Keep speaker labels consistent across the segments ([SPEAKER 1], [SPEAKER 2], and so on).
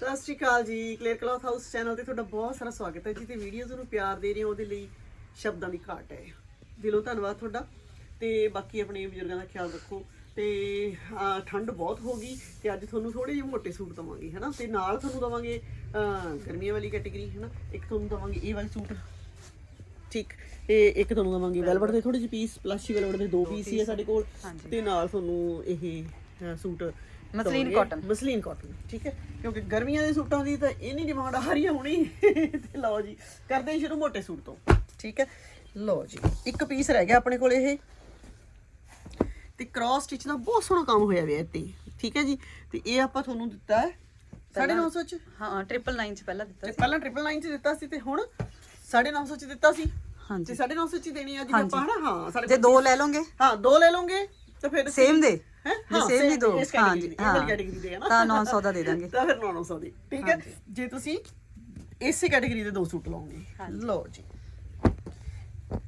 [SPEAKER 1] ਸਤਿ ਸ਼੍ਰੀ ਅਕਾਲ ਜੀ clear cloth house channel ਤੇ ਤੁਹਾਡਾ ਬਹੁਤ ਸਾਰਾ ਸਵਾਗਤ ਹੈ। ਜੀ ਤੇ ਵੀਡੀਓਜ਼ ਨੂੰ ਪਿਆਰ ਦੇ ਰਹੇ ਹੋ ਉਹਦੇ ਲਈ ਸ਼ਬਦਾਂ ਦੀ ਘਾਟ ਹੈ। ਦਿਲੋਂ ਧੰਨਵਾਦ ਤੁਹਾਡਾ। ਤੇ ਬਾਕੀ ਆਪਣੇ ਬਜ਼ੁਰਗਾਂ ਦਾ ਖਿਆਲ ਰੱਖੋ। ਤੇ ਠੰਡ ਬਹੁਤ ਹੋ ਗਈ ਤੇ ਅੱਜ ਤੁਹਾਨੂੰ ਥੋੜੇ ਜਿਹੇ ਮੋਟੇ ਸੂਟ ਦਵਾਂਗੇ ਹਨਾ ਤੇ ਨਾਲ ਤੁਹਾਨੂੰ ਦਵਾਂਗੇ ਗਰਮੀਆਂ ਵਾਲੀ ਕੈਟਾਗਰੀ ਹਨਾ ਇੱਕ ਤੁਹਾਨੂੰ ਦਵਾਂਗੇ ਇਹ ਵਾਲੇ ਸੂਟ। ਠੀਕ। ਤੇ ਇੱਕ ਤੁਹਾਨੂੰ ਦਵਾਂਗੇ ਵੈਲਵਟ ਦੇ ਥੋੜੇ ਜਿਹੇ ਪੀਸ ਪਲਾਸ਼ੀ ਵੈਲਵਟ ਦੇ ਦੋ ਪੀਸ ਹੀ ਆ ਸਾਡੇ ਕੋਲ। ਤੇ ਨਾਲ ਤੁਹਾਨੂੰ ਇਹ suit
[SPEAKER 2] muslin cotton।
[SPEAKER 1] Muslin cotton ਠੀਕ ਹੈ? ਕਿਉਂਕਿ ਗਰਮੀਆਂ ਦੇ ਸੂਟਾਂ ਦੀ ਤਾਂ ਇੰਨੀ ਡਿਮਾਂਡ ਆ ਰਹੀ ਹੈ ਹੁਣੀ। ਤੇ ਲਓ ਜੀ ਕਰਦੇ ਸ਼ੁਰੂ ਮੋਟੇ ਸੂਟ ਤੋਂ। ਠੀਕ ਹੈ? ਲਓ ਜੀ ਇੱਕ ਪੀਸ ਰਹਿ ਗਿਆ ਆਪਣੇ ਕੋਲ ਇਹ। ਤੇ ਕ੍ਰਾਸ ਸਟਿਚ ਦਾ ਬਹੁਤ ਸੋਹਣਾ ਕੰਮ ਹੋਇਆ ਹੋਇਆ ਇੱਥੇ। ਠੀਕ ਹੈ ਜੀ? ਤੇ ਇਹ ਆਪਾਂ ਤੁਹਾਨੂੰ ਦਿੱਤਾ ਹੈ 950 ਚ।
[SPEAKER 2] ਹਾਂ ਟ੍ਰਿਪਲ 9 ਚ ਪਹਿਲਾਂ ਦਿੱਤਾ
[SPEAKER 1] ਤੇ ਪਹਿਲਾਂ 999 ਚ ਦਿੱਤਾ ਸੀ ਤੇ ਹੁਣ 950 ਚ ਦਿੱਤਾ ਸੀ।
[SPEAKER 2] ਹਾਂਜੀ।
[SPEAKER 1] ਤੇ 950 ਚ ਦੇਣੀ ਆ ਜੀ ਆਪਾਂ ਹਨਾ? ਹਾਂ
[SPEAKER 2] ਜੇ ਦੋ ਲੈ ਲਓਗੇ?
[SPEAKER 1] ਹਾਂ ਦੋ ਲੈ ਲਓਗੇ ਤਾਂ ਫਿਰ
[SPEAKER 2] ਸੇਮ ਦੇ।
[SPEAKER 1] ਹੈਂ?
[SPEAKER 2] ਜੇ
[SPEAKER 1] ਹਾਂ,
[SPEAKER 2] ਦੋ,
[SPEAKER 1] ਇਸ
[SPEAKER 2] ਹਾਂ ਜੀ,
[SPEAKER 1] ਦੇ, ਇਹ ਵਾਲੀ
[SPEAKER 2] ਹਾਂ।
[SPEAKER 1] category ਦੇ ਹੈ ਨਾ।
[SPEAKER 2] ਤਾਂ 900 ਦਾ ਦੇ ਦਾਂਗੇ।
[SPEAKER 1] ਤਾਂ ਫਿਰ 900 ਦੀ। ਠੀਕ ਹੈ? ਜੇ ਤੁਸੀਂ ਇਸੇ ਕੈਟਾਗਰੀ ਦੇ ਦੋ ਸੂਟ ਲਾਓਗੇ। ਲਓ ਜੀ।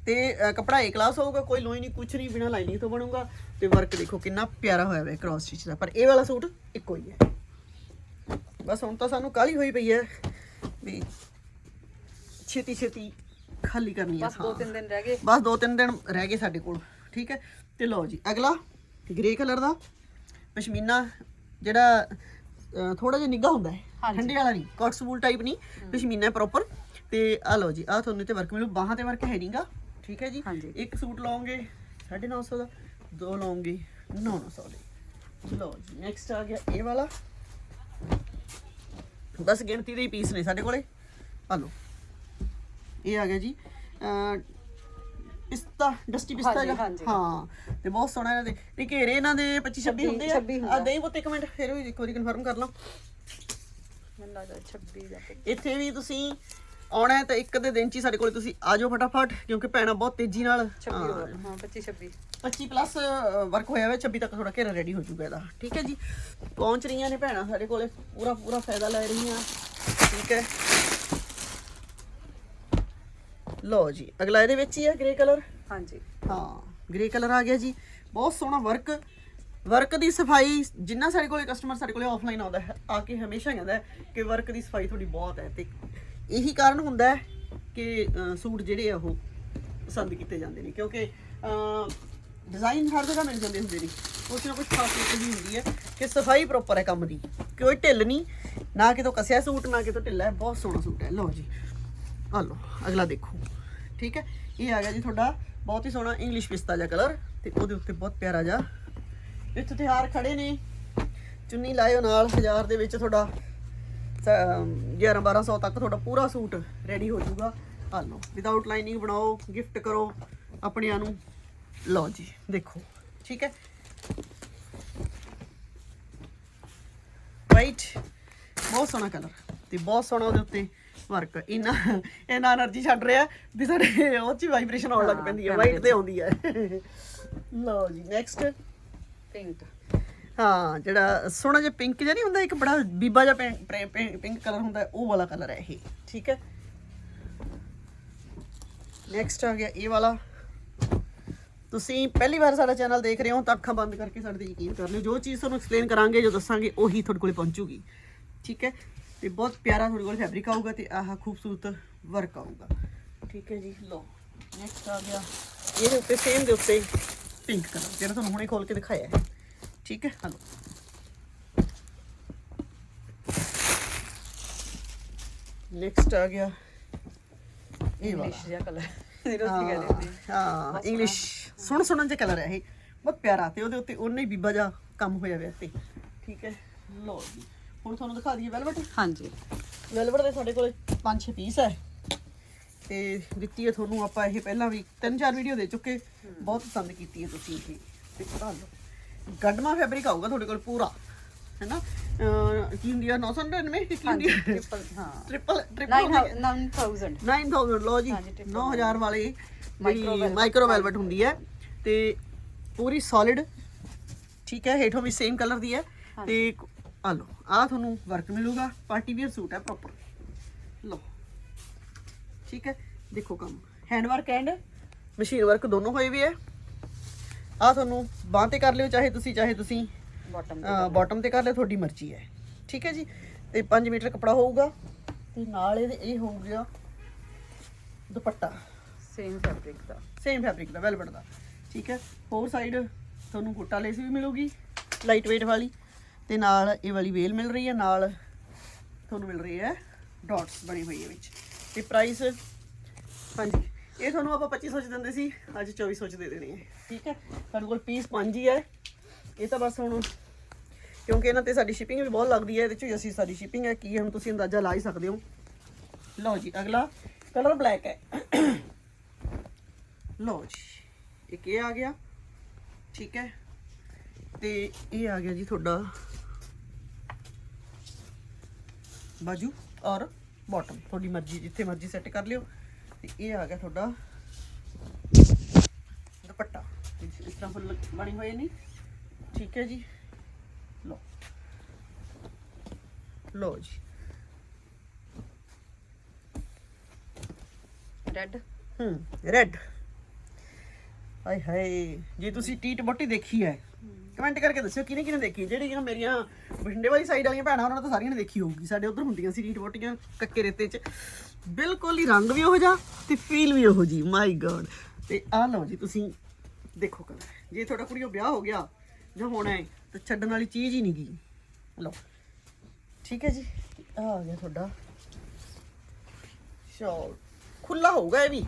[SPEAKER 1] ਤੇ ਕੱਪੜਾ ਏ ਕਲਾਸ ਹੋਊਗਾ ਕੋਈ ਲੋਈ ਨਹੀਂ ਕੁਛ ਨਹੀਂ ਬਿਨਾ ਲਾਈਨਿੰਗ ਤੋਂ ਬਣੂਗਾ। ਤੇ ਵਰਕ ਦੇਖੋ ਕਿੰਨਾ ਪਿਆਰਾ ਹੋਇਆ ਹੋਇਆ ਕ੍ਰਾਸ ਸਟਿਚ ਦਾ। ਪਰ ਇਹ ਵਾਲਾ ਸੂਟ ਇੱਕੋ ਹੀ ਹੈ। ਬਸ ਹੁਣ ਤਾਂ ਸਾਨੂੰ ਕਾਲੀ ਹੋਈ ਪਈ ਹੈ ਵੀ ਛੇਤੀ ਛੇਤੀ ਖਾਲੀ ਕਰਨੀ ਹੈ।
[SPEAKER 2] ਬਸ ਦੋ ਤਿੰਨ ਦਿਨ ਰਹਿ ਗਏ।
[SPEAKER 1] ਬਸ ਦੋ ਤਿੰਨ ਦਿਨ ਰਹਿ ਗਏ ਸਾਡੇ ਕੋਲ। ਠੀਕ ਹੈ? ਤੇ ਲਓ ਜੀ ਅਗਲਾ। ਗ੍ਰੇ ਕਲਰ ਦਾ ਪਸ਼ਮੀਨਾ ਜਿਹੜਾ ਥੋੜਾ ਜਿਹਾ ਨਿੱਘਾ ਹੁੰਦਾ ਹੈ। ਠੰਡੇ ਵਾਲਾ ਨਹੀਂ ਕਾਟਸ ਵੂਲ ਟਾਈਪ ਨਹੀਂ ਪਸ਼ਮੀਨਾ ਪ੍ਰੋਪਰ ਤੇ ਆ ਲਓ ਜੀ ਆ ਤੁਹਾਨੂੰ ਤੇ ਵਰਕ ਮਿਲੂ। ਬਾਹਾਂ ਤੇ ਵਰਕ ਹੈ ਨਹੀਂਗਾ ਠੀਕ ਹੈ ਜੀ। ਇੱਕ ਸੂਟ ਲਓਗੇ 950 ਦਾ ਦੋ ਲਓਗੇ 900 ਦੇ। ਲਓ ਜੀ ਨੈਕਸਟ ਆ ਗਿਆ ਇਹ ਵਾਲਾ। ਬਸ ਗਿਣਤੀ ਦੇ ਹੀ ਪੀਸ ਨੇ ਸਾਡੇ ਕੋਲੇ। ਆ ਲਓ। ਇਹ ਆ ਗਿਆ ਜੀ ਪਿਸਤਾ ਡਸਟੀ ਪਿਸਤਾ
[SPEAKER 2] ਹਾਂਜੀ,
[SPEAKER 1] ਹੈਗਾ
[SPEAKER 2] ਹਾਂਜੀ।
[SPEAKER 1] ਹਾਂ ਤੇ ਬਹੁਤ ਸੋਹਣਾ ਇਹਨਾਂ ਦੇ। ਤੇ ਘੇਰੇ ਇਹਨਾਂ ਦੇ 25 26 ਹੁੰਦੇ ਆ।
[SPEAKER 2] 26
[SPEAKER 1] ਆ। ਦੇਈ ਪੁੱਤ ਇੱਕ ਮਿੰਟ ਫਿਰ ਵੀ ਇੱਕ ਵਾਰੀ ਕਨਫਰਮ ਕਰ ਲਓ।
[SPEAKER 2] ਮੈਨੂੰ ਲੱਗਦਾ 26 ਦਾ ਤੇ-
[SPEAKER 1] ਇੱਥੇ ਵੀ ਤੁਸੀਂ ਆਉਣਾ ਹੈ ਤਾਂ ਇੱਕ ਦੇ ਦਿਨ ਚ ਹੀ ਸਾਡੇ ਕੋਲੇ ਤੁਸੀਂ ਆ ਜਾਓ ਫਟਾਫਟ ਕਿਉਂਕਿ ਭੈਣਾਂ ਬਹੁਤ ਤੇਜ਼ੀ ਨਾਲ
[SPEAKER 2] 26 ਹੋਰ ਹਾਂ 25 26
[SPEAKER 1] 25 ਪਲੱਸ ਵਰਕ ਹੋਇਆ ਹੋਇਆ 26 ਤੱਕ ਥੋੜਾ ਘੇਰਾ ਰੈਡੀ ਹੋ ਜਾਊਗਾ ਇਹਦਾ। ਠੀਕ ਹੈ ਜੀ? ਪਹੁੰਚ ਰਹੀਆਂ ਨੇ ਭੈਣਾਂ ਸਾਡੇ ਕੋਲੇ ਪੂਰਾ ਪੂਰਾ ਫਾਇਦਾ ਲੈ ਰਹੀਆਂ। ਠੀਕ ਹੈ? ਲਓ ਜੀ ਅਗਲਾ ਇਹਦੇ ਵਿੱਚ ਹੀ ਹੈ ਗ੍ਰੇ ਕਲਰ
[SPEAKER 2] ਹਾਂਜੀ।
[SPEAKER 1] ਹਾਂ ਗ੍ਰੇ ਕਲਰ ਆ ਗਿਆ ਜੀ। ਬਹੁਤ ਸੋਹਣਾ ਵਰਕ ਵਰਕ ਦੀ ਸਫ਼ਾਈ ਜਿੰਨਾ ਸਾਡੇ ਕੋਲੇ ਕਸਟਮਰ ਸਾਡੇ ਕੋਲੇ ਆਫਲਾਈਨ ਆਉਂਦਾ ਹੈ ਆ ਕੇ ਹਮੇਸ਼ਾ ਕਹਿੰਦਾ ਕਿ ਵਰਕ ਦੀ ਸਫ਼ਾਈ ਥੋੜੀ ਬਹੁਤ ਹੈ ਤੇ ਇਹੀ ਕਾਰਨ ਹੁੰਦਾ ਹੈ ਕਿ ਸੂਟ ਜਿਹੜੇ ਆ ਉਹ ਪਸੰਦ ਕੀਤੇ ਜਾਂਦੇ ਨੇ ਕਿਉਂਕਿ ਡਿਜ਼ਾਈਨ ਹਰ ਜਗ੍ਹਾ ਮਿਲ ਜਾਂਦੇ ਹੁੰਦੇ ਨੇ। ਕੁਛ ਨਾ ਕੁਛ ਖਾਸੀਅਤ ਵੀ ਹੁੰਦੀ ਹੈ ਕਿ ਸਫ਼ਾਈ ਪ੍ਰੋਪਰ ਹੈ ਕੰਮ ਦੀ ਕੋਈ ਢਿੱਲ ਨਹੀਂ। ਨਾ ਕਿਤੋਂ ਕਸਿਆ ਸੂਟ ਨਾ ਕਿਤੋਂ ਢਿੱਲਾ ਹੈ ਬਹੁਤ ਸੋਹਣਾ ਸੂਟ ਹੈ। ਲਓ ਜੀ ਆ ਲਓ, ਅਗਲਾ ਦੇਖੋ। ਠੀਕ ਹੈ? ਇਹ ਆ ਗਿਆ ਜੀ ਤੁਹਾਡਾ ਬਹੁਤ ਹੀ ਸੋਹਣਾ ਇੰਗਲਿਸ਼ ਪਿਸਤਾ ਜਿਹਾ ਕਲਰ ਤੇ ਉਹਦੇ ਉੱਤੇ ਬਹੁਤ ਪਿਆਰਾ ਜਿਹਾ ਇੱਥੇ ਤਿਹਾਰ ਖੜੇ ਨੇ। ਚੁੰਨੀ ਲਾਇਓ ਨਾਲ 1000 ਦੇ ਵਿੱਚ ਤੁਹਾਡਾ 11 1200 ਤੱਕ ਤੁਹਾਡਾ ਪੂਰਾ ਸੂਟ ਰੈਡੀ ਹੋ ਜਾਊਗਾ। ਆ ਲਓ ਵਿਦਆਊਟ ਲਾਈਨਿੰਗ ਬਣਾਓ ਗਿਫਟ ਕਰੋ ਆਪਣਿਆਂ ਨੂੰ। ਲਓ ਜੀ, ਦੇਖੋ। ਠੀਕ ਹੈ? ਵਾਈਟ ਬਹੁਤ ਸੋਹਣਾ ਕਲਰ ਤੇ ਬਹੁਤ ਸੋਹਣਾ ਉਹਦੇ ਉੱਤੇ ਫ਼ਰਕ ਇਹਨਾਂ ਇਹਨਾਂ એનર્ਜੀ ਛੱਡ ਰਿਹਾ ਵੀ ਸਾਡੇ ਉਹ ਚ ਵਾਈਬ੍ਰੇਸ਼ਨ ਆਉਣ ਲੱਗ ਪੈਂਦੀ ਹੈ ਵਾਈਟ ਤੇ ਆਉਂਦੀ ਹੈ। ਲਓ ਜੀ ਨੈਕਸਟ
[SPEAKER 2] ਪਿੰਕ
[SPEAKER 1] ਹਾਂ ਜਿਹੜਾ ਸੋਹਣਾ ਜਿਹਾ ਪਿੰਕ ਜਿਹਾ ਨਹੀਂ ਹੁੰਦਾ ਇੱਕ ਬੜਾ ਬੀਬਾ ਜਿਹਾ ਪਿੰਕ ਕਲਰ ਹੁੰਦਾ ਉਹ ਵਾਲਾ ਕਲਰ ਹੈ ਇਹ ਠੀਕ ਹੈ? ਨੈਕਸਟ ਆ ਗਿਆ ਇਹ ਵਾਲਾ। ਤੁਸੀਂ ਪਹਿਲੀ ਵਾਰ ਸਾਡਾ ਚੈਨਲ ਦੇਖ ਰਹੇ ਹੋ ਤਾਂ ਅੱਖਾਂ ਬੰਦ ਕਰਕੇ ਸਾਡੇ ਤੇ ਯਕੀਨ ਕਰ ਲਿਓ। ਜੋ ਚੀਜ਼ ਤੁਹਾਨੂੰ ਐਕਸਪਲੇਨ ਕਰਾਂਗੇ ਜੋ ਦੱਸਾਂਗੇ ਉਹੀ ਤੁਹਾਡੇ ਕੋਲੇ ਪਹੁੰਚੂਗੀ। ਠੀਕ ਹੈ? ਤੇ ਬਹੁਤ ਪਿਆਰਾ ਤੁਹਾਡੇ ਕੋਲ ਫੈਬਰਿਕ ਆਊਗਾ ਤੇ ਆਹ ਖੂਬਸੂਰਤ ਵਰਕ ਆਊਗਾ। ਠੀਕ ਹੈ ਜੀ ਲਓ ਨੈਕਸਟ ਆ ਗਿਆ। ਇਹਦੇ ਉੱਤੇ ਸੇਮ ਦੇ ਉੱਤੇ ਪਿੰਕ ਕਲਰ ਜਿਹੜਾ ਤੁਹਾਨੂੰ ਹੁਣੇ ਖੋਲ ਕੇ ਦਿਖਾਇਆ ਹੈ। ਠੀਕ ਹੈ ਹਲੋ। ਨੈਕਸਟ ਆ ਗਿਆ ਇਹ ਵਾਲਾ।
[SPEAKER 2] ਇੰਗਲਿਸ਼ ਜਿਹਾ ਕਲਰ ਰੋਟੀ ਕਹਿ ਦਿੰਦੇ
[SPEAKER 1] ਹਾਂ ਇੰਗਲਿਸ਼ ਸੁਣ ਸੁਣਨ ਚ ਕਲਰ ਹੈ ਇਹ। ਬਹੁਤ ਪਿਆਰਾ ਤੇ ਉਹਦੇ ਉੱਤੇ ਉਹਨੇ ਬੀਬਾ ਜਾ ਕੰਮ ਹੋਇਆ ਹੋਇਆ ਤੇ। ਠੀਕ ਹੈ ਲਓ ਜੀ। ਹੁਣ ਤੁਹਾਨੂੰ ਦਿਖਾ ਦਈਏ ਵੈਲਵਟ
[SPEAKER 2] ਹਾਂਜੀ।
[SPEAKER 1] ਵੈਲਵਟ ਦੇ ਸਾਡੇ ਕੋਲ 5-6 ਪੀਸ ਹੈ। ਤੇ ਦਿੱਤੀ ਹੈ ਤੁਹਾਨੂੰ ਆਪਾਂ ਇਹ ਪਹਿਲਾਂ ਵੀ ਤਿੰਨ ਚਾਰ ਵੀਡੀਓ ਦੇ ਚੁੱਕੇ। ਬਹੁਤ ਪਸੰਦ ਕੀਤੀ ਹੈ ਤੁਸੀਂ ਇਹ। ਤੇ ਪਤਾ ਲਓ ਗਡਮਾ ਫੈਬਰਿਕ ਆਊਗਾ ਤੁਹਾਡੇ ਕੋਲ ਪੂਰਾ। ਹੈਨਾ? ਕੀ ਹੁੰਦੀ ਆ 999 ਕੀ ਹੁੰਦੀ ਆ?
[SPEAKER 2] ਟ੍ਰਿਪਲ ਹਾਂ।
[SPEAKER 1] ਟ੍ਰਿਪਲ ਟ੍ਰਿਪਲ
[SPEAKER 2] 9000
[SPEAKER 1] 9000 ਲਓ ਜੀ
[SPEAKER 2] ਹਾਂਜੀ, triple
[SPEAKER 1] 9000 ਵਾਲੀ। ਮਾਈਕਰੋ ਵੈਲਵਟ ਹੁੰਦੀ ਹੈ। ਤੇ ਪੂਰੀ ਸੋਲਿਡ ਠੀਕ ਹੈ ਹੇਠੋਂ ਵੀ ਸੇਮ ਕਲਰ ਦੀ ਹੈ। ਤੇ ਆ ਲਓ ਆ ਤੁਹਾਨੂੰ ਵਰਕ ਮਿਲੂਗਾ ਪਾਰਟੀ ਵੀਅਰ ਸੂਟ ਹੈ ਪ੍ਰੋਪਰ ਲਓ ਠੀਕ ਹੈ ਦੇਖੋ ਕੰਮ। Hand work and machine work ਦੋਨੋਂ ਹੋਏ ਵੀ ਹੈ। ਆ ਤੁਹਾਨੂੰ ਬਾਂਹ ਤੇ ਕਰ ਲਿਓ ਚਾਹੇ ਤੁਸੀਂ ਚਾਹੇ ਤੁਸੀਂ
[SPEAKER 2] ਬਾਟਮ
[SPEAKER 1] ਬਾਟਮ ਤੇ ਕਰ ਲਿਓ ਤੁਹਾਡੀ ਮਰਜ਼ੀ ਹੈ। ਠੀਕ ਹੈ ਜੀ ਤੇ 5 ਮੀਟਰ ਕੱਪੜਾ ਹੋਊਗਾ ਤੇ ਨਾਲ ਇਹਦੇ ਇਹ ਹੋਊਗਾ ਦੁਪੱਟਾ।
[SPEAKER 2] ਸੇਮ ਫੈਬਰਿਕ ਦਾ।
[SPEAKER 1] ਸੇਮ ਫੈਬਰਿਕ ਦਾ ਵੈਲਵਟ ਦਾ। ਠੀਕ ਹੈ ਫੋਰ ਸਾਈਡ ਤੁਹਾਨੂੰ ਗੁੱਟਾ ਲੇਸ ਵੀ ਮਿਲੂਗੀ ਲਾਈਟ weight ਵਾਲੀ। ਤੇ ਨਾਲ ਇਹ ਵਾਲੀ ਵੇਲ ਮਿਲ ਰਹੀ ਹੈ, ਨਾਲ ਤੁਹਾਨੂੰ ਮਿਲ ਰਹੀ ਹੈ ਡਾਟਸ ਬਣੀ ਹੋਈ ਹੈ ਵਿੱਚ। ਤੇ ਪ੍ਰਾਈਸ ਹਾਂਜੀ, ਇਹ ਤੁਹਾਨੂੰ ਆਪਾਂ 2500 ਚ ਦਿੰਦੇ ਸੀ, ਅੱਜ 2400 ਚ ਦੇ ਦੇਣੀ ਹੈ। ਠੀਕ ਹੈ, ਸਾਡੇ ਕੋਲ ਪੀਸ ਪੰਜ ਹੀ ਹੈ। ਇਹ ਤਾਂ ਬਸ ਹੁਣ ਕਿਉਂਕਿ ਇਹਨਾਂ ਤੇ ਸਾਡੀ ਸ਼ਿਪਿੰਗ ਵੀ ਬਹੁਤ ਲੱਗਦੀ ਹੈ, ਇਹਦੇ ਚ ਅਸੀਂ ਸਾਡੀ ਸ਼ਿਪਿੰਗ ਹੈ, ਕੀ ਹੈ, ਹੁਣ ਤੁਸੀਂ ਅੰਦਾਜ਼ਾ ਲਾ ਹੀ ਸਕਦੇ ਹੋ। ਲਓ ਜੀ, ਅਗਲਾ ਕਲਰ ਬਲੈਕ ਹੈ। ਲਓ ਜੀ, ਇੱਕ ਇਹ ਆ ਗਿਆ, ਠੀਕ ਹੈ। ਤੇ ਇਹ ਆ ਗਿਆ ਜੀ ਤੁਹਾਡਾ ਬਾਜੂ ਔਰ ਬਾਟਮ ਤੁਹਾਡੀ ਮਰਜ਼ੀ ਜਿੱਥੇ ਮਰਜ਼ੀ ਸੈੱਟ ਕਰ ਲਿਓ ਤੇ ਇਹ ਆ ਗਿਆ ਤੁਹਾਡਾ ਦੁਪੱਟਾ ਇਸ ਇਸ ਤਰ੍ਹਾਂ ਫੁੱਲ ਬਣੇ ਹੋਏ ਨੇ ਠੀਕ ਹੈ ਜੀ ਲਓ ਲਓ ਜੀ
[SPEAKER 2] ਰੈੱਡ
[SPEAKER 1] ਹੂੰ ਰੈੱਡ ਹਾਏ ਹਾਏ ਜੇ ਤੁਸੀਂ ਟੀਟ ਬੋਟੀ ਦੇਖੀ ਹੈ ਕਮੈਂਟ ਕਰਕੇ ਦੱਸਿਓ, ਕਿਹਨੇ ਕਿਹਨੇ ਦੇਖੀ? ਜਿਹੜੀਆਂ ਮੇਰੀਆਂ ਬਠਿੰਡੇ ਵਾਲੀ ਸਾਈਡ ਵਾਲੀਆਂ ਭੈਣਾਂ, ਉਹਨਾਂ ਨੇ ਤਾਂ ਸਾਰੀਆਂ ਨੇ ਦੇਖੀ ਹੋਊਗੀ। ਸਾਡੇ ਉਧਰ ਹੁੰਦੀਆਂ ਸੀ ਰੀਟ ਬੋਟੀਆਂ ਕੱਕੇ ਰੇਤੇ 'ਚ। ਬਿਲਕੁਲ ਹੀ ਰੰਗ ਵੀ ਉਹੋ ਜਿਹਾ ਤੇ ਫੀਲ ਵੀ ਉਹੋ ਜੀ ਮਾਈ ਗॉड ਤੇ ਆ ਲਓ ਜੀ, ਤੁਸੀਂ ਦੇਖੋ ਕਲਰ। ਜੇ ਤੁਹਾਡਾ ਕੁੜੀਓ ਵਿਆਹ ਹੋ ਗਿਆ ਜਾਂ ਹੋਣਾ ਹੈ, ਤਾਂ ਛੱਡਣ ਵਾਲੀ ਚੀਜ਼ ਹੀ ਨਹੀਂ ਗਈ ਲਓ। ਠੀਕ ਹੈ ਜੀ। ਆਹ ਆ ਗਿਆ ਤੁਹਾਡਾ। ਸ਼ਾਲ। ਖੁੱਲਾ ਹੋਊਗਾ ਇਹ ਵੀ।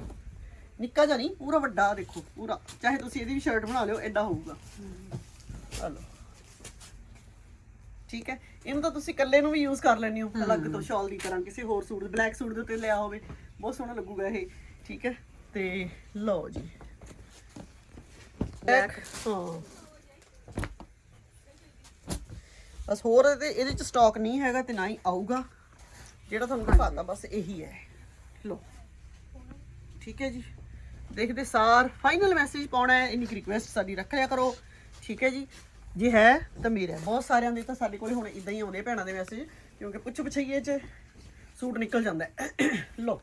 [SPEAKER 1] ਨਿੱਕਾ ਜਿਹਾ ਨਹੀਂ ਪੂਰਾ ਵੱਡਾ ਦੇਖੋ ਪੂਰਾ। ਚਾਹੇ ਤੁਸੀਂ ਇਹਦੀ ਵੀ ਸ਼ਰਟ ਬਣਾ ਲਿਓ ਐਡਾ ਹੋਊਗਾ। ਹਲੋ। ਠੀਕ ਹੈ? ਇਹਨੂੰ ਤਾਂ ਤੁਸੀਂ ਇਕੱਲੇ ਨੂੰ ਵੀ ਯੂਜ਼ ਕਰ ਲੈਣੀ ਹੋ ਅਲੱਗ ਤੋਂ ਸ਼ਾਲ ਦੀ ਤਰ੍ਹਾਂ ਕਿਸੇ ਹੋਰ ਸੂਟ ਬਲੈਕ ਸੂਟ ਦੇ ਉੱਤੇ ਲਿਆ ਹੋਵੇ। ਬਹੁਤ ਸੋਹਣਾ ਲੱਗੂਗਾ ਇਹ। ਠੀਕ ਹੈ? ਤੇ ਲਓ ਜੀ।
[SPEAKER 2] Black.
[SPEAKER 1] ਹਾਂ। ਬਸ ਹੋਰ ਇਹਦੇ ਇਹਦੇ ਚ ਸਟਾਕ ਨਹੀਂ ਹੈਗਾ ਤੇ ਨਾ ਹੀ ਆਊਗਾ। ਜਿਹੜਾ ਤੁਹਾਨੂੰ ਦਿਖਾਤਾ ਬਸ ਇਹੀ ਹੈ। ਲੋ ਠੀਕ ਹੈ ਜੀ? ਦੇਖਦੇ ਸਾਰ ਫਾਈਨਲ ਮੈਸੇਜ ਪਾਉਣਾ ਹੈ, ਇੰਨੀ ਰਿਕੁਐਸਟ ਸਾਡੀ ਰੱਖਿਆ ਕਰੋ। ਠੀਕ ਹੈ ਜੀ? ਜੇ ਹੈ, ਤਾਂ ਮੇਰਾ ਬਹੁਤ ਸਾਰਿਆਂ ਦੇ ਤਾਂ ਸਾਡੇ ਕੋਲੇ ਹੁਣ ਇਦਾਂ ਹੀ ਆਉਂਦੇ ਭੈਣਾਂ ਦੇ ਮੈਸੇਜ ਕਿਉਂਕਿ ਪੁੱਛ ਪੁਛਈਏ ਚ ਸੂਟ ਨਿਕਲ ਜਾਂਦਾ ਹੈ। ਲੋ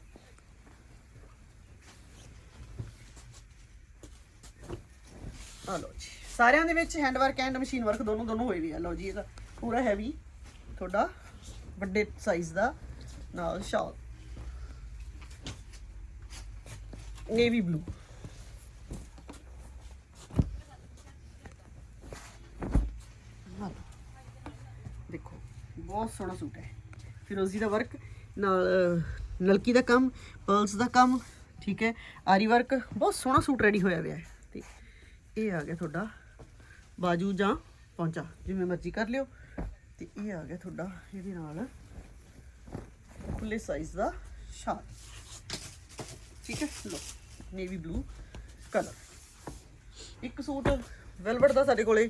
[SPEAKER 1] ਆ ਲਓ ਜੀ। ਸਾਰਿਆਂ ਦੇ ਵਿੱਚ hand work and machine work ਦੋਨੋਂ ਦੋਨੋਂ ਹੋਏ ਵੀ ਆ। ਲਓ ਜੀ, ਇਹਦਾ ਪੂਰਾ ਹੈਵੀ ਤੁਹਾਡਾ ਵੱਡੇ ਸਾਈਜ਼ ਦਾ ਨਾਲ ਸ਼ਾਲ ਨੇਵੀ ਬਲੂ ਦੇਖੋ ਬਹੁਤ ਸੋਹਣਾ ਸੂਟ ਹੈ। ਫਿਰੋਜ਼ੀ ਦਾ ਵਰਕ ਨਾਲ ਨਲਕੀ ਦਾ ਕੰਮ ਪਰਲਸ ਦਾ ਕੰਮ ਠੀਕ ਹੈ। ਆਰੀ ਵਰਕ ਬਹੁਤ ਸੋਹਣਾ ਸੂਟ ਰੈਡੀ ਹੋਇਆ ਹੋਇਆ ਹੈ। ਤੇ ਇਹ ਆ ਗਿਆ ਤੁਹਾਡਾ ਬਾਜੂ ਜਾਂ ਪੌਂਚਾ ਜਿਵੇਂ ਮਰਜ਼ੀ ਕਰ ਲਿਓ। ਤੇ ਇਹ ਆ ਗਿਆ ਤੁਹਾਡਾ ਇਹਦੇ ਨਾਲ ਖੁੱਲੇ ਸਾਈਜ਼ ਦਾ ਸ਼ਾਲ। ਠੀਕ ਹੈ? ਲੋ ਨੇਵੀ ਬਲੂ ਕਲਰ ਇੱਕ ਸੂਟ ਵੈਲਵਟ ਦਾ ਸਾਡੇ ਕੋਲੇ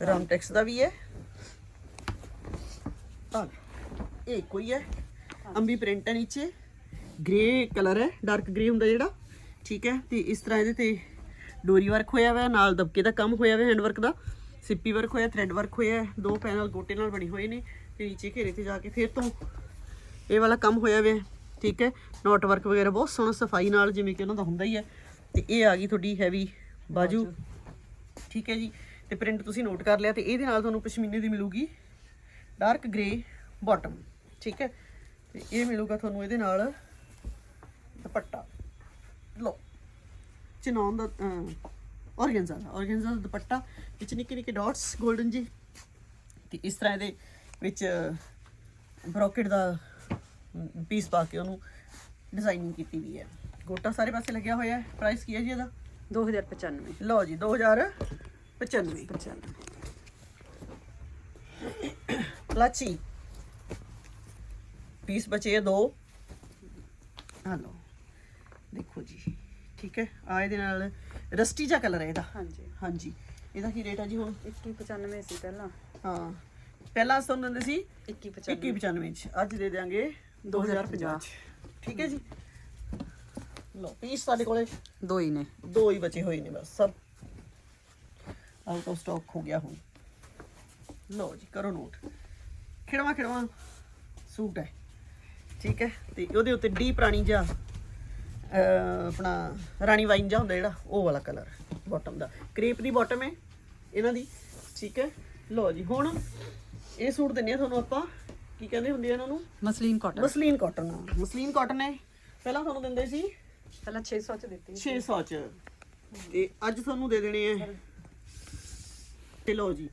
[SPEAKER 1] ਰਾਮਟੈਕਸ ਦਾ ਵੀ ਹੈ। ਆ ਇਹ ਕੋਈ ਹੈ ਅੰਬੀ ਪ੍ਰਿੰਟ ਹੈ ਨੀਚੇ। ਗ੍ਰੇ ਕਲਰ ਹੈ ਡਾਰਕ ਗ੍ਰੇ ਹੁੰਦਾ ਜਿਹੜਾ। ਠੀਕ ਹੈ? ਤੇ ਇਸ ਤਰ੍ਹਾਂ ਇਹਦੇ ਤੇ ਡੋਰੀ ਵਰਕ ਹੋਇਆ ਹੋਇਆ, ਨਾਲ ਦਬਕੇ ਦਾ ਕੰਮ ਹੋਇਆ ਹੋਇਆ ਹੈਂਡ ਵਰਕ ਦਾ। ਸਿੱਪੀ ਵਰਕ ਹੋਇਆ ਥ੍ਰੈਡ ਵਰਕ ਹੋਇਆ, ਦੋ ਪੈਨਲ ਗੋਟੇ ਨਾਲ ਬਣੇ ਹੋਏ ਨੇ। ਤੇ ਨੀਚੇ ਘੇਰੇ ਤੇ ਜਾ ਕੇ ਫਿਰ ਤੋਂ ਇਹ ਵਾਲਾ ਕੰਮ ਹੋਇਆ ਹੋਇਆ। ਠੀਕ ਹੈ? ਨੋਟ ਵਰਕ ਵਗੈਰਾ ਬਹੁਤ ਸੋਹਣਾ ਸਫ਼ਾਈ ਨਾਲ ਜਿਵੇਂ ਕਿ ਉਹਨਾਂ ਦਾ ਹੁੰਦਾ ਹੀ ਹੈ। ਤੇ ਇਹ ਆ ਗਈ ਤੁਹਾਡੀ ਹੈਵੀ ਬਾਜੂ। ਠੀਕ ਹੈ ਜੀ। ਤੇ ਪ੍ਰਿੰਟ ਤੁਸੀਂ ਨੋਟ ਕਰ ਲਿਆ ਤੇ ਇਹਦੇ ਨਾਲ ਤੁਹਾਨੂੰ ਪਸ਼ਮੀਨੇ ਦੀ ਮਿਲੂਗੀ ਡਾਰਕ ਗ੍ਰੇ ਬਾਟਮ ਠੀਕ ਹੈ? ਤੇ ਇਹ ਮਿਲੂਗਾ ਤੁਹਾਨੂੰ ਇਹਦੇ ਨਾਲ ਦੁਪੱਟਾ। ਲੋ ਚਨੌਨ ਦਾ ਔਰਗੈਂਜ਼ਾ ਦਾ ਔਰਗੈਂਜ਼ਾ ਦਾ ਦੁਪੱਟਾ ਵਿੱਚ ਨਿੱਕੇ ਨਿੱਕੇ ਡਾਟਸ 골ਡਨ ਜੀ ਤੇ ਇਸ ਤਰ੍ਹਾਂ ਇਹਦੇ ਵਿੱਚ ਬ੍ਰੋਕੇਟ ਦਾ ਪੀਸ ਪਾ ਕੇ ਉਹਨੂੰ ਡਿਜ਼ਾਈਨਿੰਗ ਕੀਤੀ ਵੀ ਹੈ। ਗੋਟਾ ਸਾਰੇ ਪਾਸੇ ਲੱਗਿਆ ਹੋਇਆ ਹੈ। ਪ੍ਰਾਈਸ ਕੀ ਹੈ ਜੀ ਇਹਦਾ?
[SPEAKER 2] 2095
[SPEAKER 1] ਲਓ ਜੀ 2095
[SPEAKER 2] 95
[SPEAKER 1] ਲਾਚੀ ਪੀਸ ਬਚੇ ਦੋ। ਆ ਲਓ ਦੇਖੋ ਜੀ। ਠੀਕ ਹੈ ਆ ਇਹਦੇ ਨਾਲ ਰਸਟੀ ਜਿਹਾ ਕਲਰ ਹੈ ਇਹਦਾ।
[SPEAKER 2] ਹਾਂਜੀ।
[SPEAKER 1] ਹਾਂਜੀ। ਇਹਦਾ ਕੀ ਰੇਟ ਆ ਜੀ ਹੁਣ?
[SPEAKER 2] 2195 ਸੀ ਪਹਿਲਾਂ।
[SPEAKER 1] ਹਾਂ। ਪਹਿਲਾਂ ਤੁਹਾਨੂੰ ਦਿੰਦੇ ਸੀ
[SPEAKER 2] 2195
[SPEAKER 1] 2195 ਚ। ਅੱਜ ਦੇ ਦਿਆਂਗੇ 2050 ਚ। ਠੀਕ ਹੈ ਜੀ। ਲਓ ਪੀਸ ਸਾਡੇ ਕੋਲੇ?
[SPEAKER 2] ਦੋ ਹੀ ਨੇ।
[SPEAKER 1] ਦੋ ਹੀ ਬਚੇ ਹੋਏ ਨੇ ਬਸ ਸਭ। ਆਊਟ ਆਫ ਸਟਾਕ ਹੋ ਗਿਆ ਹੁਣ। ਲਓ ਜੀ ਕਰੋ ਨੋਟ। ਖਿੜਵਾ ਖਿੜਵਾ। ਸੂਟ ਹੈ। ਠੀਕ ਹੈ ਤੇ ਉਹਦੇ ਉੱਤੇ ਡੀ ਪੁਰਾਣੀ ਅਹ, ਆਪਣਾ ਰਾਣੀ ਵਾਈਨ ਜਿਹਾ ਹੁੰਦਾ ਜਿਹੜਾ ਉਹ ਵਾਲਾ ਕਲਰ ਬਾਟਮ ਦਾ। ਕ੍ਰੇਪ ਦੀ ਬਾਟਮ ਹੈ ਇਹਨਾਂ ਦੀ। ਠੀਕ ਹੈ। ਲਓ ਜੀ ਹੁਣ ਇਹ ਸੂਟ ਦਿੰਨੇ ਆ ਤੁਹਾਨੂੰ ਆਪਾਂ। ਕੀ ਕਹਿੰਦੇ ਹੁੰਦੇ ਆ ਇਹਨਾਂ ਨੂੰ?
[SPEAKER 2] Muslin cotton.
[SPEAKER 1] Muslin cotton muslin cotton ਹੈ। ਪਹਿਲਾਂ ਤੁਹਾਨੂੰ ਦਿੰਦੇ ਸੀ?
[SPEAKER 2] ਪਹਿਲਾਂ 600 ਚ ਦਿੱਤੀ
[SPEAKER 1] 600 ਚ। ਤੇ ਅੱਜ ਤੁਹਾਨੂੰ ਦੇ ਦੇਣੇ ਆ ਤੇ ਲਓ ਜੀ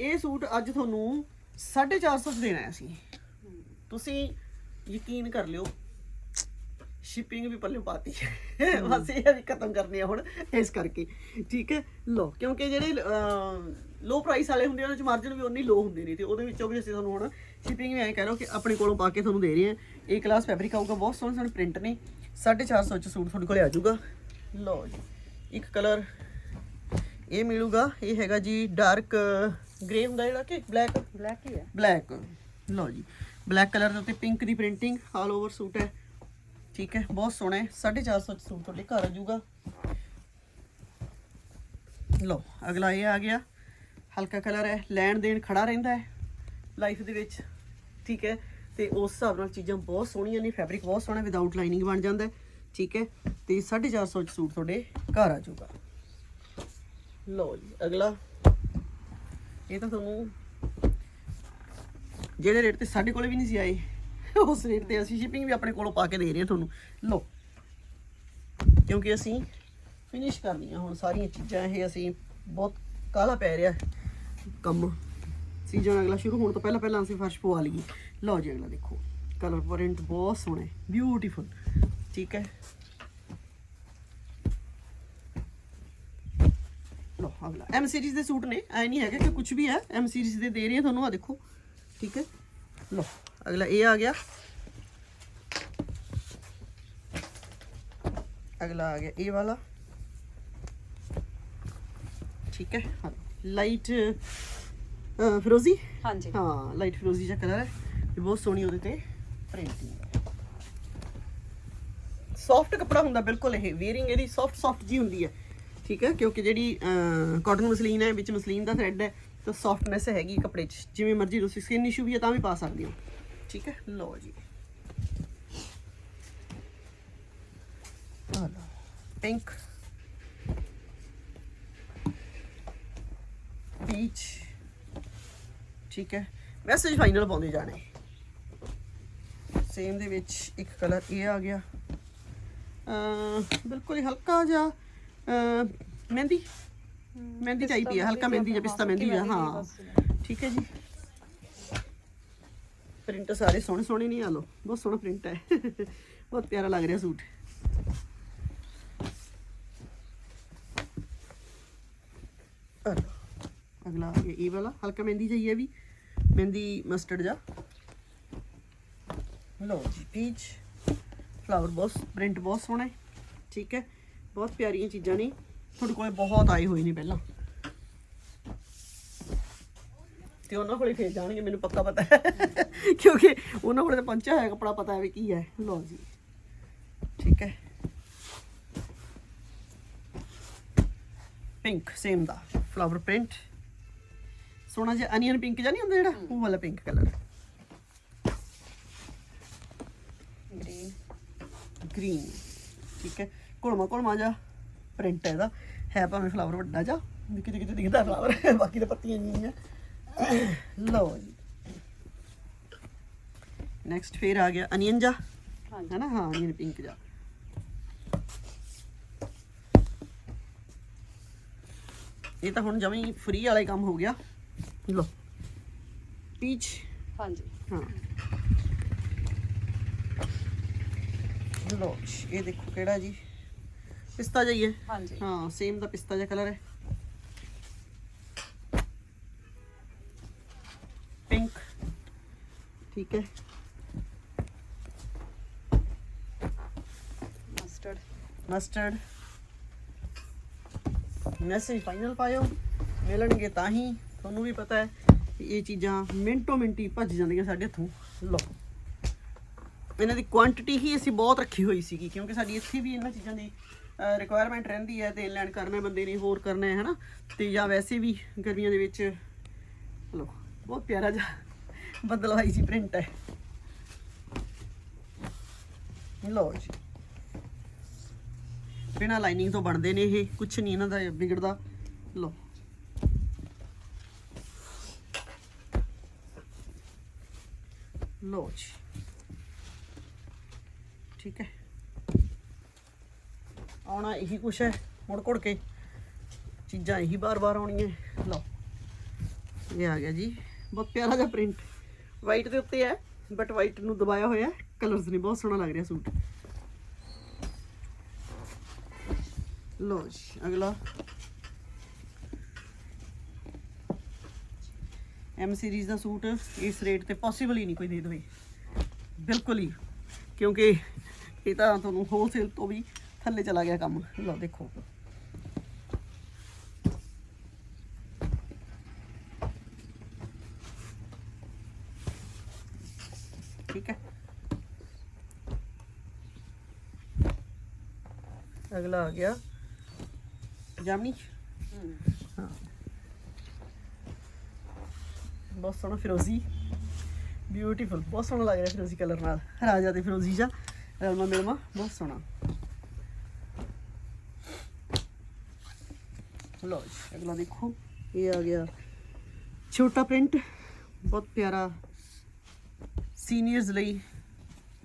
[SPEAKER 1] ਇਹ ਸੂਟ ਅੱਜ ਤੁਹਾਨੂੰ 450 ਚ ਦੇਣਾ ਹੈ ਅਸੀਂ ਤੁਸੀਂ ਯਕੀਨ ਕਰ ਲਿਓ ਸ਼ਿਪਿੰਗ ਵੀ ਪੱਲੇ ਪਾਤੀ ਹੈ। ਬਸ ਇਹ ਵੀ ਖਤਮ ਕਰਨੀ ਆ ਹੁਣ ਇਸ ਕਰਕੇ। ਠੀਕ ਹੈ? ਲੋ ਕਿਉਂਕਿ ਜਿਹੜੇ ਲੋ ਪ੍ਰਾਈਸ ਵਾਲੇ ਹੁੰਦੇ ਉਹਨਾਂ ਚ ਮਾਰਜਨ ਵੀ ਉਨੀ ਲੋ ਹੁੰਦੀ ਨਹੀਂ ਤੇ ਉਹਦੇ ਵਿੱਚੋਂ ਵੀ ਅਸੀਂ ਤੁਹਾਨੂੰ ਹੁਣ ਸ਼ਿਪਿੰਗ ਵੀ ਐਂ ਕਹਿ ਲਓ ਕਿ ਆਪਣੇ ਕੋਲੋਂ ਪਾ ਕੇ ਤੁਹਾਨੂੰ ਦੇ ਰਹੇ ਹਾਂ। ਇਹ ਕਲਾਸ ਫੈਬਰਿਕ ਆਊਗਾ ਬਹੁਤ ਸੋਹਣੇ ਸੋਹਣੇ ਪ੍ਰਿੰਟ ਨੇ। 450 ਚ ਸੂਟ ਤੁਹਾਡੇ ਕੋਲੇ ਆ ਜਾਊਗਾ। ਲਓ ਜੀ ਇੱਕ ਕਲਰ ਇਹ ਮਿਲੂਗਾ। ਇਹ ਹੈਗਾ ਜੀ ਡਾਰਕ ਗ੍ਰੇ ਹੁੰਦਾ ਜਿਹੜਾ ਕਿ ਬਲੈਕ
[SPEAKER 2] ਬਲੈਕ ਹੀ ਹੈ।
[SPEAKER 1] ਬਲੈਕ ਲਓ ਜੀ ਬਲੈਕ ਕਲਰ ਦੇ ਉੱਤੇ ਪਿੰਕ ਦੀ ਪ੍ਰਿੰਟਿੰਗ ਆਲ ਓਵਰ ਸੂਟ ਹੈ। ਠੀਕ ਹੈ ਬਹੁਤ ਸੋਹਣਾ ਹੈ। 450 ਚ ਸੂਟ ਤੁਹਾਡੇ ਘਰ ਆ ਜਾਊਗਾ। ਲਓ ਅਗਲਾ ਇਹ ਆ ਗਿਆ। ਹਲਕਾ ਕਲਰ ਹੈ ਲੈਣ ਦੇਣ ਖੜਾ ਰਹਿੰਦਾ ਹੈ। ਲਾਈਫ ਦੇ ਵਿੱਚ, ਠੀਕ ਹੈ? ਤੇ ਉਸ ਹਿਸਾਬ ਨਾਲ ਚੀਜ਼ਾਂ ਬਹੁਤ ਸੋਹਣੀਆਂ ਨੇ ਫੈਬਰਿਕ ਬਹੁਤ ਸੋਹਣਾ ਵਿਦਆਊਟ ਲਾਈਨਿੰਗ ਬਣ ਜਾਂਦਾ ਹੈ, ਠੀਕ ਹੈ? ਤੇ 450 ਚ ਸੂਟ ਤੁਹਾਡੇ ਘਰ ਆ ਜਾਊਗਾ। ਲਓ ਜੀ, ਅਗਲਾ। ਇਹ ਤਾਂ ਤੁਹਾਨੂੰ ਜਿਹੜੇ ਰੇਟ ਤੇ ਸਾਡੇ ਕੋਲੇ ਵੀ ਨਹੀਂ ਸੀ ਆਏ, ਉਸ ਰੇਟ ਤੇ ਅਸੀਂ ਸ਼ਿਪਿੰਗ ਵੀ ਆਪਣੇ ਕੋਲੋਂ ਪਾ ਕੇ ਦੇ ਰਹੇ ਹਾਂ ਤੁਹਾਨੂੰ। ਲਓ, ਕਿਉਂਕਿ ਅਸੀਂ ਫਿਨਿਸ਼ ਕਰਨੀਆਂ ਹੁਣ ਸਾਰੀਆਂ ਚੀਜ਼ਾਂ, ਇਹ ਅਸੀਂ ਬਹੁਤ ਕਾਲਾ ਪੈ ਰਿਹਾ ਕੰਮ। ਸੀਜ਼ਨ ਅਗਲਾ ਸ਼ੁਰੂ ਹੋਣ ਤੋਂ ਪਹਿਲਾਂ ਪਹਿਲਾਂ ਅਸੀਂ ਫਰਸ਼ ਪਵਾ ਲਈਏ। ਲਓ ਜੀ ਅਗਲਾ ਦੇਖੋ। ਕਲਰ ਪ੍ਰਿੰਟ ਬਹੁਤ ਸੋਹਣਾ ਹੈ। ਬਿਊਟੀਫੁਲ ਠੀਕ ਹੈ? ਲੋ ਅਗਲਾ ਐਮ ਸੀਰੀਜ਼ ਦੇ ਸੂਟ ਨੇ। ਐ ਨਹੀਂ ਹੈਗਾ ਕਿ ਕੁਝ ਵੀ ਹੈ। ਐਮ ਸੀਰੀਜ਼ ਦੇ ਦੇ ਰਹੀ ਹਾਂ ਤੁਹਾਨੂੰ ਆ ਦੇਖੋ। ਠੀਕ ਹੈ? ਲੋ ਅਗਲਾ ਇਹ ਆ ਗਿਆ। ਅਗਲਾ ਆ ਗਿਆ ਇਹ ਵਾਲਾ। ਠੀਕ ਹੈ? ਹਾਂ। ਲਾਈਟ ਫਿਰੋਜ਼ੀ?
[SPEAKER 2] ਹਾਂਜੀ।
[SPEAKER 1] ਹਾਂ ਲਾਈਟ ਫਿਰੋਜ਼ੀ ਜਿਹਾ ਕਲਰ ਹੈ ਤੇ ਬਹੁਤ ਸੋਹਣੀ ਉਹਦੇ ਤੇ ਪ੍ਰਿੰਟਿੰਗ ਹੈ। ਸੌਫਟ ਕੱਪੜਾ ਹੁੰਦਾ ਬਿਲਕੁਲ ਇਹ ਵੇਅਰਿੰਗ ਇਹਦੀ ਸੌਫਟ ਸੌਫਟ ਜੀ ਹੁੰਦੀ ਹੈ। ਠੀਕ ਹੈ ਕਿਉਂਕਿ ਜਿਹੜੀ ਕਾਟਨ ਮਸਲੀਨ ਹੈ ਵਿੱਚ ਮਸਲੀਨ ਦਾ ਥ੍ਰੈਡ ਹੈ ਤਾਂ ਸੌਫਟਨੈਸ ਹੈਗੀ ਕੱਪੜੇ 'ਚ। ਜਿਵੇਂ ਮਰਜ਼ੀ ਤੁਸੀਂ ਸਕਿਨ ਇਸ਼ੂ ਵੀ ਹੈ ਤਾਂ ਵੀ ਪਾ ਸਕਦੇ ਹੋ। ਠੀਕ ਹੈ ਲਓ ਜੀ। ਪਿੰਕ ਪੀਚ ਠੀਕ ਹੈ। ਮੈਸੇਜ ਫਾਈਨਲ ਪਾਉਂਦੇ ਜਾਣੇ। ਸੇਮ ਦੇ ਵਿੱਚ ਇੱਕ ਕਲਰ ਇਹ ਆ ਗਿਆ। ਬਿਲਕੁਲ ਹੀ ਹਲਕਾ ਜਿਹਾ ਮਹਿੰਦੀ। ਮਹਿੰਦੀ ਟਾਈਪ ਹੈ, ਹਲਕਾ ਮਹਿੰਦੀ ਜਿਹਾ ਪਿਸਤਾ ਮਹਿੰਦੀ ਜਿਹਾ ਹਾਂ। ਠੀਕ ਹੈ ਜੀ। ਪ੍ਰਿੰਟ ਸਾਰੇ ਸੋਹਣੇ ਸੋਹਣੇ ਨਹੀਂ ਆ ਲੋ ਬਹੁਤ ਸੋਹਣਾ ਪ੍ਰਿੰਟ ਹੈ। ਬਹੁਤ ਪਿਆਰਾ ਲੱਗ ਰਿਹਾ ਸੂਟ। ਅਗਲਾ ਇਹ ਵਾਲਾ, ਹਲਕਾ ਮਹਿੰਦੀ ਜਿਹੀ ਵੀ। ਮਹਿੰਦੀ ਮਸਟਰਡ ਜਾ ਲਓ ਜੀ ਪੀਚ ਫਲਾਵਰ ਬੋਸ ਪ੍ਰਿੰਟ ਬਹੁਤ ਸੋਹਣਾ ਹੈ, ਠੀਕ ਹੈ, ਬਹੁਤ ਪਿਆਰੀਆਂ ਚੀਜ਼ਾਂ ਨੇ, ਤੁਹਾਡੇ ਕੋਲੇ ਬਹੁਤ ਆਏ ਹੋਏ ਨੇ ਪਹਿਲਾਂ। ਤੇ ਉਹਨਾਂ ਕੋਲੇ ਫੇਰ ਜਾਣਗੇ, ਮੈਨੂੰ ਪੱਕਾ ਪਤਾ ਹੈ, ਕਿਉਂਕਿ ਉਹਨਾਂ ਕੋਲੇ ਤਾਂ ਪਹੁੰਚਿਆ ਹੋਇਆ, ਕੱਪੜਾ ਪਤਾ ਹੈ ਵੀ ਕੀ ਹੈ, ਲਓ ਜੀ, ਠੀਕ ਹੈ। ਪਿੰਕ ਸੇਮ ਦਾ ਫਲਾਵਰ ਪ੍ਰਿੰਟ ਸੋਹਣਾ ਜਿਹਾ ਅਨੀਅਨ ਪਿੰਕ ਜਿਹਾ ਨਹੀਂ ਹੁੰਦਾ ਜਿਹੜਾ? ਉਹ ਵਾਲਾ ਪਿੰਕ ਕਲਰ
[SPEAKER 2] ਗ੍ਰੀਨ
[SPEAKER 1] ਗ੍ਰੀਨ ਠੀਕ ਹੈ। ਕੋਲਮਾ ਕੋਲਮਾ ਜਿਹਾ ਪ੍ਰਿੰਟ ਹੈ ਇਹਦਾ। ਹੈ ਭਾਵੇਂ ਫਲਾਵਰ ਵੱਡਾ ਜਿਹਾ। ਕਿਤੇ ਕਿਤੇ ਦਿਖਦਾ ਫਲਾਵਰ ਬਾਕੀ ਤਾਂ ਪੱਤੀਆਂ ਨਹੀਂ ਆ। ਲਓ ਜੀ। ਨੈਕਸਟ ਫੇਰ ਆ ਗਿਆ ਅਨੀਅਨ ਜਾ ਹੈ ਨਾ? ਹਾਂ ਅਨੀਅਨ ਪਿੰਕ ਜਾ ਇਹ ਤਾਂ ਹੁਣ ਜਮੀ ਫ੍ਰੀ ਵਾਲਾ ਕੰਮ ਹੋ ਗਿਆ। ਲਓ ਪੀਚ
[SPEAKER 2] ਹਾਂਜੀ
[SPEAKER 1] ਹਾਂ ਲਓ ਜੀ, ਇਹ ਦੇਖੋ ਕਿਹੜਾ ਜੀ ਪਿਸਤਾ ਜਾਈਏ
[SPEAKER 2] ਹਾਂਜੀ
[SPEAKER 1] ਹਾਂ ਸੇਮ ਦਾ ਪਿਸਤਾ ਜਿਹਾ ਕਲਰ ਹੈ ਪਿੰਕ ਠੀਕ ਹੈ
[SPEAKER 2] ਮਸਟਰਡ
[SPEAKER 1] ਮਸਟਰਡ ਮੈਸੇਜ ਫਾਈਨਲ ਪਾਇਓ ਮਿਲਣਗੇ ਤਾਂ ਹੀ ਤੁਹਾਨੂੰ ਵੀ ਪਤਾ ਹੈ ਕਿ ਇਹ ਚੀਜ਼ਾਂ ਮਿੰਟੋ ਮਿੰਟੀ ਭੱਜ ਜਾਂਦੀਆਂ ਸਾਡੇ ਹੱਥੋਂ। ਲਓ। ਇਹਨਾਂ ਦੀ ਕੁਆਂਟੀਟੀ ਹੀ ਅਸੀਂ ਬਹੁਤ ਰੱਖੀ ਹੋਈ ਸੀਗੀ, ਕਿਉਂਕਿ ਸਾਡੀ ਇੱਥੇ ਵੀ ਇਹਨਾਂ ਚੀਜ਼ਾਂ ਦੀ ਰਿਕੁਆਇਰਮੈਂਟ ਰਹਿੰਦੀ ਹੈ ਤੇ ਲੈਣ ਕਰਨਾ ਬੰਦੇ ਨੇ ਹੋਰ ਕਰਨਾ ਹੈ, ਹਨਾ? ਤੇ ਜਾਂ ਵੈਸੇ ਵੀ ਗਰਮੀਆਂ ਦੇ ਵਿੱਚ, ਲਓ, ਬਹੁਤ ਪਿਆਰਾ ਜਿਹਾ ਬਦਲਵਾਈ ਸੀ ਪ੍ਰਿੰਟ ਹੈ। ਲਓ ਜੀ। ਬਿਨਾਂ ਲਾਈਨਿੰਗ ਤੋਂ ਬਣਦੇ ਨੇ ਇਹ ਕੁਝ ਨਹੀਂ ਇਹਨਾਂ ਦਾ ਵਿਗੜਦਾ। ਲਓ। ਲੋ ਜੀ। ਠੀਕ ਹੈ। ਆਉਣਾ ਇਹੀ ਕੁਛ ਹੈ। ਮੁੜ ਘੁੜ ਕੇ ਚੀਜ਼ਾਂ ਇਹੀ ਬਾਰ-ਬਾਰ ਆਉਣੀਆਂ ਲਓ। ਇਹ ਆ ਗਿਆ ਜੀ। ਬਹੁਤ ਪਿਆਰਾ ਜਿਹਾ ਪ੍ਰਿੰਟ ਵਾਈਟ ਦੇ ਉੱਤੇ ਹੈ ਬਟ ਵਾਈਟ ਨੂੰ ਦਬਾਇਆ ਹੋਇਆ ਕਲਰਸ ਨੇ ਬਹੁਤ ਸੋਹਣਾ ਲੱਗ ਰਿਹਾ ਸੂਟ। ਲਓ ਜੀ, ਅਗਲਾ। ਐਮ ਸੀਰੀਜ਼ ਦਾ ਸੂਟ ਇਸ ਰੇਟ ਤੇ ਪੋਸੀਬਲ ਹੀ ਨਹੀਂ ਕੋਈ ਦੇ ਦੇਵੇ। ਬਿਲਕੁਲ ਹੀ। ਕਿਉਂਕਿ ਇਹ ਤਾਂ ਤੁਹਾਨੂੰ ਹੋਲਸੇਲ ਤੋਂ ਵੀ ਥੱਲੇ ਚਲਾ ਗਿਆ ਕੰਮ। ਲਓ ਦੇਖੋ। ਠੀਕ ਹੈ। ਅਗਲਾ ਆ ਗਿਆ। ਜਾਮਨੀ? ਹਾਂ। ਬਹੁਤ ਸੋਹਣਾ ਫਿਰੋਜ਼ੀ ਬਿਊਟੀਫੁਲ ਬਹੁਤ ਸੋਹਣਾ ਲੱਗ ਰਿਹਾ ਫਿਰੋਜ਼ੀ ਕਲਰ ਨਾਲ। ਰਾਜਾ ਤੇ ਫਿਰੋਜ਼ੀ ਜਾ ਰਲਮਾ ਮਿਲਮਾ ਬਹੁਤ ਸੋਹਣਾ। ਲੋ ਜੀ ਅਗਲਾ ਦੇਖੋ ਇਹ ਆ ਗਿਆ ਛੋਟਾ ਪ੍ਰਿੰਟ ਬਹੁਤ ਪਿਆਰਾ ਸੀਨੀਅਰਸ ਲਈ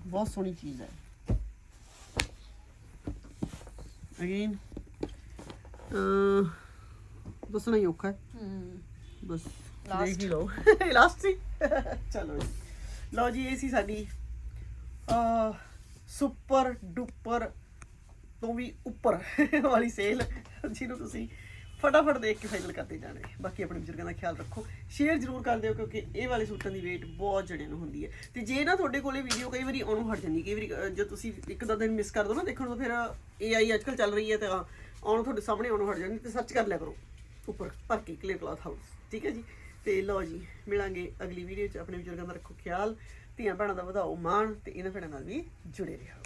[SPEAKER 1] ਬਹੁਤ ਸੋਹਣੀ ਚੀਜ਼ ਹੈ। ਅਗੇਨ ਦੱਸਣਾ ਹੀ ਔਖਾ ਹੈ।
[SPEAKER 2] ਹੂੰ।
[SPEAKER 1] ਬਸ. ਦੇਖ ਹੀ ਲਓ। ਲਾਸਟ ਸੀ ਚਲੋ ਜੀ। ਲਓ ਜੀ, ਇਹ ਸੀ ਸਾਡੀ ਅ ਸੁਪਰ ਡੁਪਰ ਤੋਂ ਵੀ ਉੱਪਰ ਵਾਲੀ ਸੇਲ ਜਿਹਨੂੰ ਤੁਸੀਂ ਫਟਾਫਟ ਦੇਖ ਕੇ ਫਾਈਨਲ ਕਰਦੇ ਜਾਣੇ ਬਾਕੀ ਆਪਣੇ ਬਜ਼ੁਰਗਾਂ ਦਾ ਖਿਆਲ ਰੱਖੋ। ਸ਼ੇਅਰ ਜ਼ਰੂਰ ਕਰ ਦਿਓ, ਕਿਉਂਕਿ ਇਹ ਵਾਲੇ ਸੂਟਾਂ ਦੀ ਵੇਟ ਬਹੁਤ ਜਣੇ ਨੂੰ ਹੁੰਦੀ ਹੈ। ਤੇ ਜੇ ਨਾ ਤੁਹਾਡੇ ਕੋਲੇ ਵੀਡੀਓ ਕਈ ਵਾਰੀ ਆਉਣੋਂ ਹਟ ਜਾਂਦੀ ਕਈ ਵਾਰੀ ਜੇ ਤੁਸੀਂ ਇੱਕ ਦੋ ਦਿਨ ਮਿਸ ਕਰ ਦੋ ਨਾ, ਦੇਖਣ ਤੋਂ ਫਿਰ AI ਅੱਜਕੱਲ ਚੱਲ ਰਹੀ ਹੈ ਤਾਂ ਆਉਣੋਂ ਤੁਹਾਡੇ ਸਾਹਮਣੇ ਆਉਣੋਂ ਹਟ ਜਾਂਦੀ ਤੇ ਸਰਚ ਕਰ ਲਿਆ ਕਰੋ। ਉੱਪਰ, ਭਰ ਕੇ ਕਲੀਅਰ ਕਲਾਥ ਹਾਊਸ ਠੀਕ ਹੈ ਜੀ? ਤੇ ਲਓ ਜੀ, ਮਿਲਾਂਗੇ ਅਗਲੀ ਵੀਡੀਓ 'ਚ। ਆਪਣੇ ਬਜ਼ੁਰਗਾਂ ਦਾ ਰੱਖੋ ਖਿਆਲ, ਧੀਆਂ ਭੈਣਾਂ ਦਾ ਵਧਾਓ ਮਾਣ ਤੇ ਇਹਨਾਂ ਭੈਣਾਂ ਨਾਲ ਵੀ ਜੁੜੇ ਰਹੋ।